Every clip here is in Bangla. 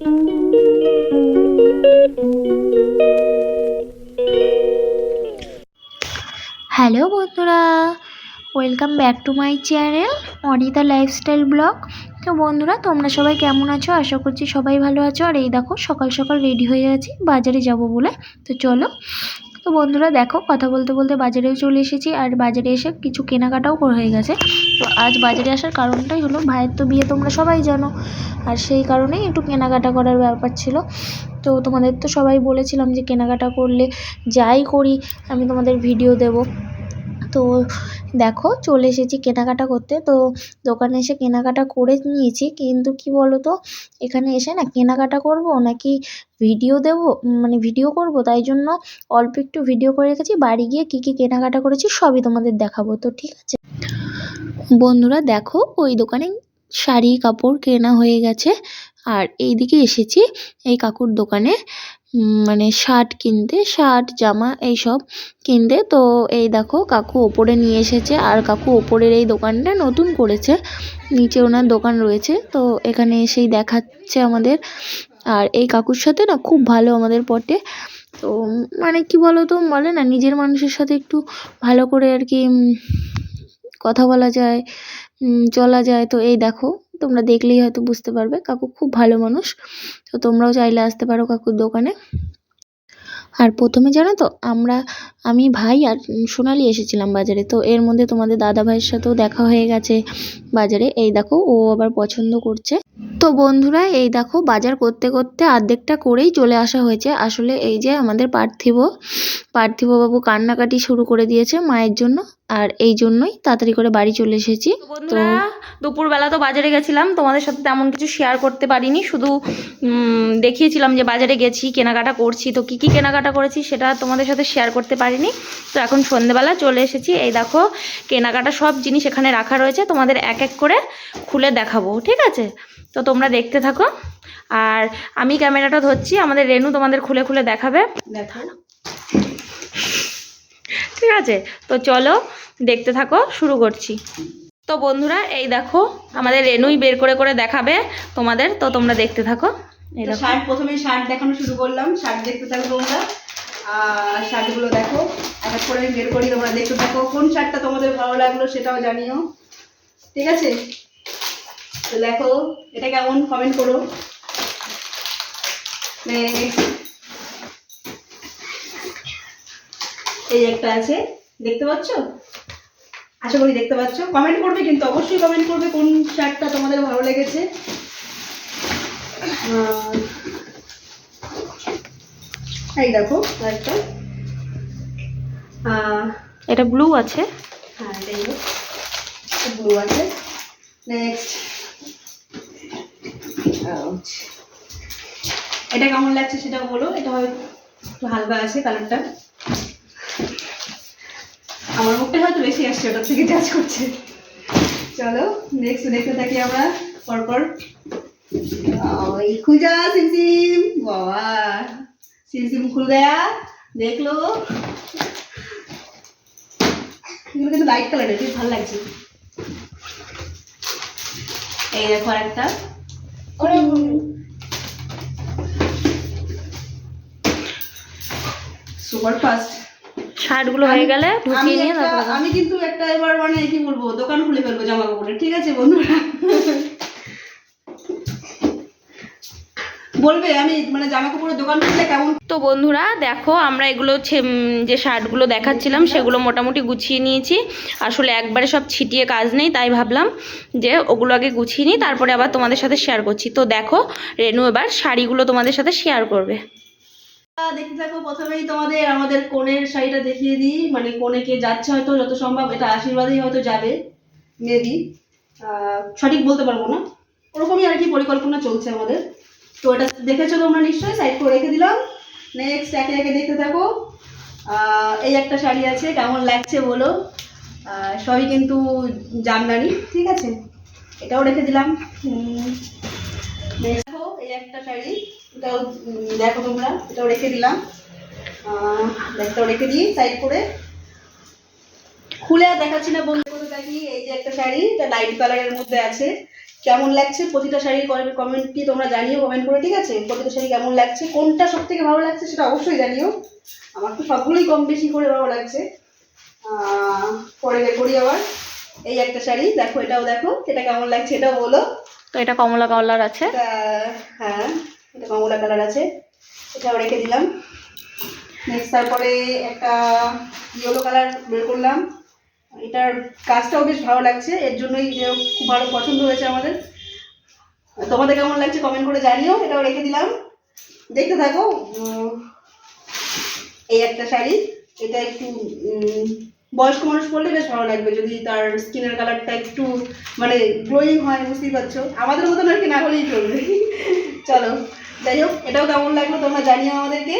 হ্যালো বন্ধুরা, welcome back to my channel Anita lifestyle blog. তো বন্ধুরা, তোমরা সবাই কেমন আছো? আশা করছি সবাই ভালো আছো। আর এই দেখো, সকাল সকাল রেডি হয়ে আছি, বাজারে যাব বলে। তো চলো তো বন্ধুরা দেখো, কথা বলতে বলতে বাজারেও চলে এসেছি আর বাজারে এসে কিছু কেনাকাটাও হয়ে গেছে। তো আজ বাজারে আসার কারণটাই হলো, ভাইয়ের তো বিয়ে তোমরা সবাই জানো। আর সেই কারণেই একটু কেনাকাটা করার ব্যাপার ছিল। তো তোমাদের তো সবাই বলেছিলাম যে কেনাকাটা করলে যাই করি, আমি তোমাদের ভিডিও দেব। তো দেখো চলে এসেছি কেনাকাটা করতে। তো দোকানে এসে কেনাকাটা করে নিয়েছি। কিন্তু কি বলো তো এখানে এসে না কেনাকাটা করব নাকি ভিডিও দেব? মানে ভিডিও করব। তাই জন্য অল্প একটু ভিডিও করে রেখেছি। বাড়ি গিয়ে কী কী কেনাকাটা করেছি সবই তোমাদের দেখাবো। তো ঠিক আছে। বন্ধুরা দেখো, ওই দোকানে শাড়ি কাপড় কেনা হয়ে গেছে। আর এইদিকে এসেছি, এই কাকুর দোকানে। মানে শার্ট কিনতে, শার্ট, জামা এইসব কিনতে। তো এই দেখো, কাকু ওপরে নিয়ে এসেছে। আর কাকু ওপরের এই দোকানটা নতুন করেছে। নিচে ওনার দোকান রয়েছে। তো এখানে এসেই দেখাচ্ছে আমাদের। আর এই কাকুর সাথে না খুব ভালো আমাদের পটে তো মানে কি বলো তো বলে না, নিজের মানুষের সাথে একটু ভালো করে আর কি কথা বলা যায় চলা যায়। তো এই দেখো তোমরা দেখলেই হয়তো বুঝতে পারবে, কাকু খুব ভালো মানুষ। তো তোমরাও চাইলে আসতে পারো কাকুর দোকানে। আর প্রথমে জানো তো, আমরা, আমি ভাই আর সোনালি এসেছিলাম বাজারে। তো এর মধ্যে তোমাদের দাদা ভাইয়ের সাথেও দেখা হয়ে গেছে বাজারে। এই দেখো, ও আবার পছন্দ করছে। তো বন্ধুরা, এই দেখো, বাজার করতে করতে অর্ধেকটা করেই চলে আসা হয়েছে। আসলে এই যে আমাদের পার্থিব, পার্থিববাবু কান্নাকাটি শুরু করে দিয়েছে মায়ের জন্য। আর এই জন্যই তাড়াতাড়ি করে বাড়ি চলে এসেছি। তো বন্ধুরা দুপুরবেলা তো বাজারে গেছিলাম তোমাদের সাথে তেমন কিছু শেয়ার করতে পারিনি শুধু দেখিয়েছিলাম যে বাজারে গেছি কেনাকাটা করছি। তো কী কী কেনাকাটা করেছি সেটা তোমাদের সাথে শেয়ার করতে পারিনি। তো এখন সন্ধেবেলা চলে এসেছি এই দেখো কেনাকাটা সব জিনিস এখানে রাখা রয়েছে তোমাদের এক এক করে খুলে দেখাবো ঠিক আছে? তো তোমরা দেখতে থাকো। আর আমি ক্যামেরাটা ধরছি আমাদের রেনু তোমাদের খুলে খুলে দেখাবে। দেখা ঠিক আছে? তো চলো দেখতে থাকো শুরু করছি। তো বন্ধুরা এই দেখো আমাদের রেনুই বের করে করে দেখাবে তোমাদের। তো তোমরা দেখতে থাকো। শার্ট প্রথমে শার্ট দেখানো শুরু করলাম। শার্ট দেখতে থাকো তোমরা। আর শার্টগুলো দেখো। এক এক করে আমি বের করি তোমরা দেখতে থাকো। কোন শার্টটা তোমাদের ভালো লাগল সেটাও জানিও। ঠিক আছে? তো দেখো এটা কেমন? কমেন্ট করো। Next. এই একটা আছে দেখতে পাচ্ছ? আশা করি দেখতে পাচ্ছ। কমেন্ট করবে কিন্তু অবশ্যই কমেন্ট করবে কোন শার্টটা তোমাদের ভালো লেগেছে। এই দেখো একটা এটা ব্লু আছে। হ্যাঁ ব্লু আছে। নেক্সট এটা কেমন লাগছে সেটা বলো এটা হয়তো একটু হালকা আছে কালারটা আমার মুখটা হয়তো বেশি আসছে, ওটার থেকে টাচ করছে। চলো নেক্সট দেখতে থাকি আমরা, পরপর। ওই খুঁজা সিমসিম। বাবা, সিমসিম খুল গয়া দেখল। এগুলো কিন্তু লাইট কালারের বেশ ভালো লাগছে। এই দেখো একটা সুপার ফাস্ট শার্টগুলো হয়ে গেলে ঢুকিয়ে নিয়ে তারপরে আমি কিন্তু একটা এবার মানে কি বলব দোকান খুলে ফেলব জামা কাপড়ের ঠিক আছে বন্ধুরা? বলবে আমি মানে জামা কাপড়ের দোকান খুললে কেমন তো বন্ধুরা দেখো আমরা এগুলো যে শার্টগুলো দেখাচ্ছিলাম সেগুলো মোটামুটি গুছিয়ে নিয়েছি। আসলে একবারে সব ছিটিয়ে কাজ নেই তাই ভাবলাম যে ওগুলো আগে গুছিয়ে নিই তারপরে আবার তোমাদের সাথে শেয়ার করছি। তো দেখো রেনু এবার শাড়িগুলো তোমাদের সাথে শেয়ার করবে। দেখতে থাকো প্রথমেই তোমাদের আমাদের কোণের শাড়িটা দেখিয়ে দিই। মানে কোণে কে যাচ্ছে হয়তো, যত সম্ভব এটা আশীর্বাদেই হয়তো যাবে মেবি সঠিক বলতে পারব না। ওরকমই আর কি পরিকল্পনা চলছে আমাদের। তো এটা দেখেছ তোমরা নিশ্চয়ই সাইড করে রেখে দিলাম। নেক্সট একে একে দেখতে থাকো। এই একটা শাড়ি আছে, কেমন লাগছে বলো। সবই কিন্তু জামদানি, ঠিক আছে? এটাও রেখে দিলাম। এটাও দেখো তোমরা এটাও রেখে দিলাম। এটাও রেখে দিই সাইড করে। খুলে আর দেখাচ্ছি না বন্ধু দেখি এই যে একটা শাড়ি এটা লাইট কালারের মধ্যে আছে। কেমন লাগছে? প্রতিটা শাড়ির কমেন্টটি তোমরা জানিও কমেন্ট করে ঠিক আছে? প্রতিটা শাড়ি কেমন লাগছে? কোনটা সব থেকে ভালো লাগছে সেটা অবশ্যই জানিও। আমার তো সবগুলোই কম বেশি করে ভালো লাগছে। পরে করি আবার। এই একটা শাড়ি দেখো এটাও দেখো এটা কেমন লাগছে এটাও বলো। তো এটা কমলা কালার আছে। হ্যাঁ। কালার আছে, এটাও রেখে দিলাম। নেক্সট তারপরে একটা ইয়েলো কালার বের করলাম। এটার কাজটাও বেশ ভালো লাগছে, এর জন্যই খুব ভালো পছন্দ হয়েছে আমাদের। তোমাদের কেমন লাগছে কমেন্ট করে জানিও, এটাও রেখে দিলাম। দেখতে থাকো এই একটা শাড়ি। এটা একটু বয়স্ক মানুষ পরলে বেশ ভালো লাগবে, যদি তার স্কিনের কালারটা একটু মানে গ্লোয়িং হয়, বুঝতেই পারছ। আমাদের মতন আর কি, না হলেই চলবে। চলো। যাই হোক, এটাও কেমন লাগল তোমরা জানিও আমাদেরকে।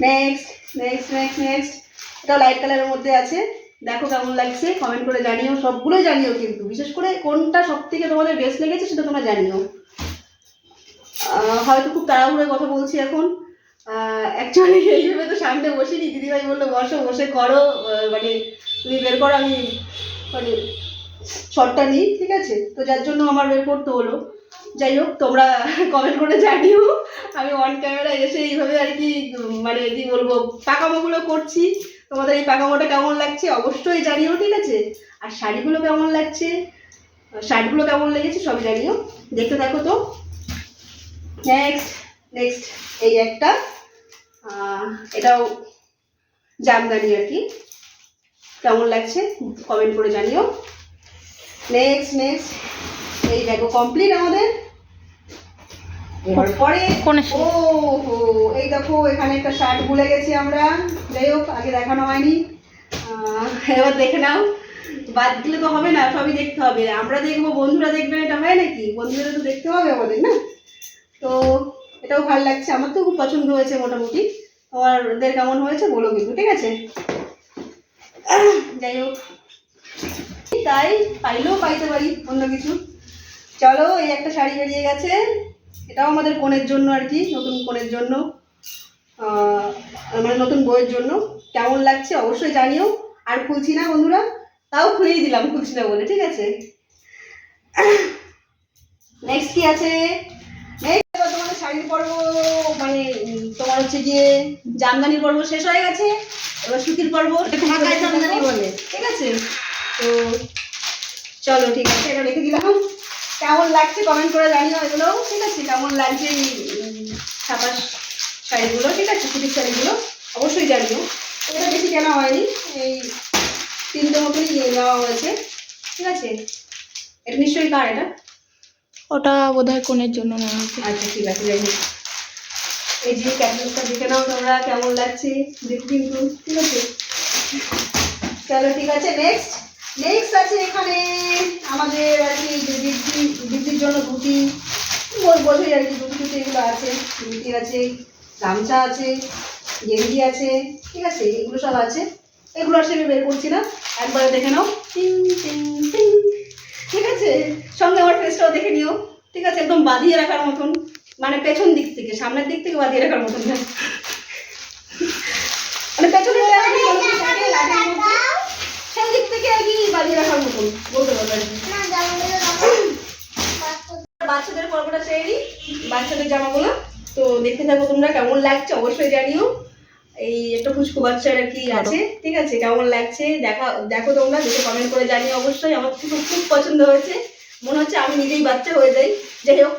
নেক্সট নেক্সট নেক্সট নেক্সট এটাও লাইট কালারের মধ্যে আছে। দেখো কেমন লাগছে কমেন্ট করে জানিও সবগুলোই জানিও কিন্তু। বিশেষ করে কোনটা সব থেকে তোমাদের বেস্ট লেগেছে সেটা তোমরা জানিও। হয়তো খুব তাড়াহুড়োয় কথা বলছি এখন। অ্যাকচুয়ালি এইভাবে তো সামনে বসিনি। দিদিভাই বলল, বসো, বসে করো। মানে তুমি বের করো, আমি মানে শর্টটা নিই, ঠিক আছে? তো যার জন্য আমার বের করতে হলো। যাই হোক, তোমরা কমেন্ট করে জানিও। আমি অন ক্যামেরা এসে এইভাবে আর কি মানে কি বলব, পাকামোগুলো করছি। তোমাদের এই পাকামোটা কেমন লাগছে অবশ্যই জানিও, ঠিক আছে? আর শাড়িগুলো কেমন লাগছে? শার্টগুলো কেমন লেগেছে সব জানিও। দেখতে থাকো তো। নেক্সট নেক্সট এই একটা। এটাও জামদানি আর কি। কেমন লাগছে? কমেন্ট করে জানিও। নেক্সট নেক্সট এই দেখো কমপ্লিট আমাদের? পরে কোন ও হো এই দেখো এখানে একটা শার্ট ভুলে গেছি আমরা। যাই হোক আগে দেখানো হয়নি। এবার দেখে নাও। বাদ দিলে তো হবে না সবই দেখতে হবে। আমরা দেখব বন্ধুরা দেখবে এটা হয় নাকি? বন্ধুদের তো দেখতে হবে আমাদের না? তো এটাও ভালো লাগছে আমার তো খুব পছন্দ হয়েছে মোটামুটি। তোমাদের কেমন হয়েছে বলো কিন্তু ঠিক আছে? যাই হোক। তাই পাইলেও পাইতে পারি অন্য কিছু। চলো এই একটা শাড়ি বেরিয়ে গেছে। এটাও আমাদের কোণের জন্য আর কি নতুন কোণের জন্য। মানে নতুন বইয়ের জন্য। কেমন লাগছে অবশ্যই জানিও। আর খুলছি না বন্ধুরা তাও খুলেই দিলাম খুলছি না বলে ঠিক আছে? নেক্সট কি আছে? নেক্সট তোমাদের শাড়ির পর্ব মানে তোমার হচ্ছে গিয়ে জামদানির পর্ব শেষ হয়ে গেছে। এবার সুতির পর্ব। ঢাকায় জামদানি বলে। ঠিক আছে? তো চলো ঠিক আছে এটা রেখে দিলাম। কেমন লাগছে কমেন্ট করে জানিও এগুলো। ঠিক আছে কেমন লাগছে এই ছাপার শাড়িগুলো? ঠিক আছে সুতির শাড়িগুলো? অবশ্যই জানিও। এটা বেশি কেনা হয়নি এই তিনটে মতোই নেওয়া হয়েছে। ঠিক আছে এটা নিশ্চয়ই কার এটা? ওটা বোধহয় কোণের জন্য নেওয়া হয়েছে। আচ্ছা ঠিক আছে যাই এই যে ক্যাটালগটা দেখে নাও তোমরা কেমন লাগছে দেখো কিন্তু। ঠিক আছে। চলো ঠিক আছে নেক্সট নেক্সট আছে এখানে আমাদের আর কি দিদি দিদির জন্য ধুতি বোঝোই আর কি ধুতি টুতি এগুলো আছে ধুতি আছে, গামছা আছে, গেঞ্জি আছে, ঠিক আছে, এগুলো সব আছে। এগুলো আর সেভাবে বের করছি না। একবারে দেখে নাও। টিং টিং টিং। ঠিক আছে? সঙ্গে আমার ফেসটাও দেখে নিও। ঠিক আছে? একদম বাঁধিয়ে রাখার মতন। মানে পেছন দিক থেকে, সামনের দিক থেকে বাঁধিয়ে রাখার মতন। মানে পেছনে যে আর কি কোনো কিছু থাকে লাঠির মধ্যে, সেই দিক থেকে আর কি বাঁধিয়ে রাখার মতন, বলতে পারব আর বাচ্চাদের পর্বটা সেরেই বাচ্চাদের জামাগুলো। তো দেখতে থাকো তোমরা, কেমন লাগছে অবশ্যই জানিও। এই একটা ফুচকু বাচ্চার আর কি আছে, ঠিক আছে? কেমন লাগছে? দেখা, দেখো তোমরা, দেখে কমেন্ট করে জানিও অবশ্যই। আমার খুব খুব পছন্দ হয়েছে। মনে হচ্ছে আমি নিজেই বাচ্চা হয়ে যাই। যাই হোক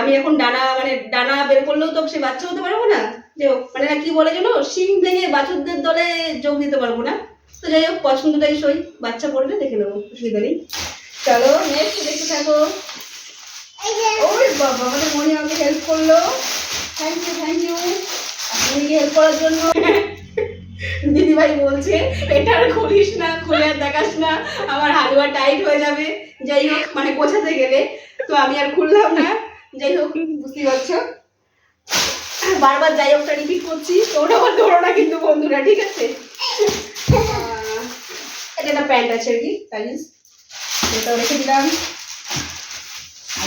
আমি এখন ডানা মানে ডানা বের করলেও তো সে বাচ্চা হতে পারব না। যাই হোক মানে কি বলে যেন? শিং ভেঙে বাছুরদের দলে যোগ দিতে পারব না। তো যাই হোক, পছন্দটাই সই। বাচ্চা পড়লে দেখে নেব, অসুবিধা নেই। চলো নেক্সট দেখতে থাকো। ওই বাবা, আমাদের মনি আমাকে হেল্প করল। থ্যাংক ইউ থ্যাংক ইউ আপনাকে হেল্প করার জন্য। দিদিভাই বলছে, এটা আর খুলিস না, খুলে আর দেখাস না। আমার হালুয়া টাইট হয়ে যাবে। যাই হোক মানে গোছাতে গেলে। তো আমি আর খুললাম না। যাই হোক, বুঝতেই পারছ। বারবার যাই হোকটা রিপিট করছি। তোমরা আমার ধরো না কিন্তু বন্ধুরা, ঠিক আছে? এটা একটা প্যান্ট আছে আর কি প্যান্ট এটাও রেখে দিলাম।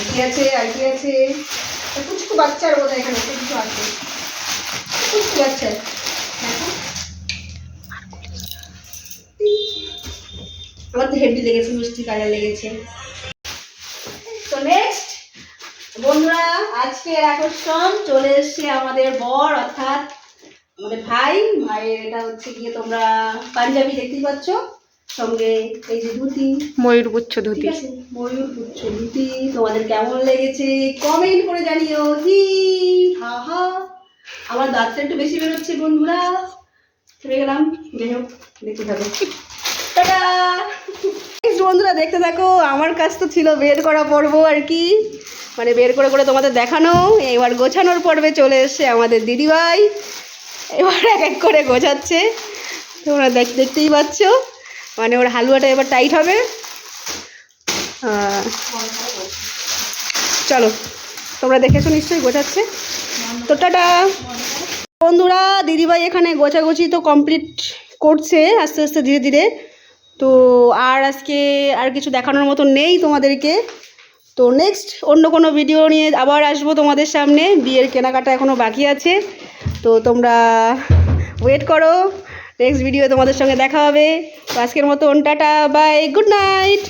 কি আছে কি আছে। কুচকু বাচ্চার বোধ এখানে কিছু আছে। কুচকু বাচ্চার দেখো। আমার তো হেভি লেগেছে, মিষ্টি কালার লেগেছে। তো নেক্সট বন্ধুরা, আজকের আকর্ষণ, চলে এসছে আমাদের বর, অর্থাৎ আমাদের ভাই। ভাইয়ের এটা হচ্ছে গিয়ে তোমরা পাঞ্জাবি দেখতেই পাচ্ছ। সঙ্গে এই যে ধুতি। ময়ূরপুচ্ছ ধুতি। আছে ময়ূর পুচ্ছ ধুতি। তোমাদের কেমন লেগেছে কমেন্ট করে জানিও। হি হা হা। আমার দাঁতটা একটু বেশি বেরোচ্ছে বন্ধুরা। চলে গেলাম। যাই হোক দেখতে থাকো। টাটা! বন্ধুরা দেখতে থাকো। আমার কাজ তো ছিল বের করা পর্ব আর কি। মানে বের করে করে তোমাদের দেখানো। এবার গোছানোর পর্বে চলে এসছে আমাদের দিদিভাই। এবার এক এক করে গোছাচ্ছে। তোমরা দেখ দেখতেই পাচ্ছ। মানে ওর হালুয়াটা এবার টাইট হবে। চলো, তোমরা দেখেছ নিশ্চয়ই গোছাচ্ছে। তো টাটা। বন্ধুরা, দিদিভাই এখানে গোছাগুছি তো কমপ্লিট করছে আস্তে আস্তে ধীরে ধীরে। তো আর আজকে আর কিছু দেখানোর মতো নেই তোমাদেরকে। তো নেক্সট অন্য কোনো ভিডিও নিয়ে আবার আসব তোমাদের সামনে। বিয়ের কেনাকাটা এখনও বাকি আছে। তো তোমরা ওয়েট করো। নেক্সট ভিডিও তোমাদের সঙ্গে দেখা হবে। আজকের মতন টাটা বাই গুড নাইট